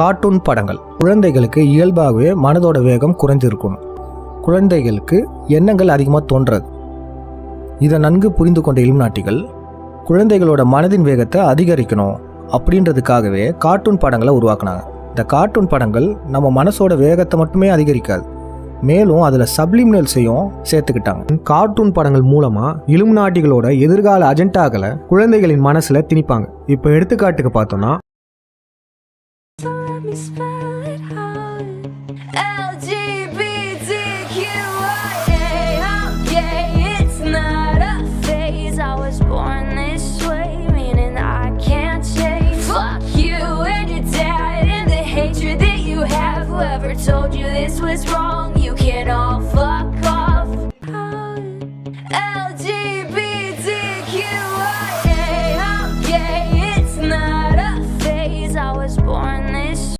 Cartoon படங்கள். குழந்தைகளுக்கு இயல்பாகவே மனதோட வேகம் குறைஞ்சிருக்கணும் குழந்தைகளுக்கு எண்ணங்கள் அதிகமாக தோன்றது. இதை நன்கு புரிந்து கொண்ட இலுமினாட்டிகள் குழந்தைகளோட மனதின் வேகத்தை அதிகரிக்கணும் அப்படின்றதுக்காகவே கார்ட்டூன் படங்களை உருவாக்குனாங்க. இந்த கார்ட்டூன் படங்கள் நம்ம மனசோட வேகத்தை மட்டுமே அதிகரிக்காது. மேலும் அதில் சப்ளிமினல்ஸையும் சேர்த்துக்கிட்டாங்க. கார்ட்டூன் படங்கள் மூலமாக இலுமினாட்டிகளோட எதிர்கால அஜெண்டாக்களை குழந்தைகளின் மனசில் திணிப்பாங்க. இப்போ எடுத்துக்காட்டுக்கு பார்த்தோன்னா me spell it out. LGBTQIA, I'm gay, it's not a phase. I was born this way, meaning I can't change. Fuck you and your dad and the hatred that you have. Whoever told you this was wrong, you can all fuck off. Out. LGBT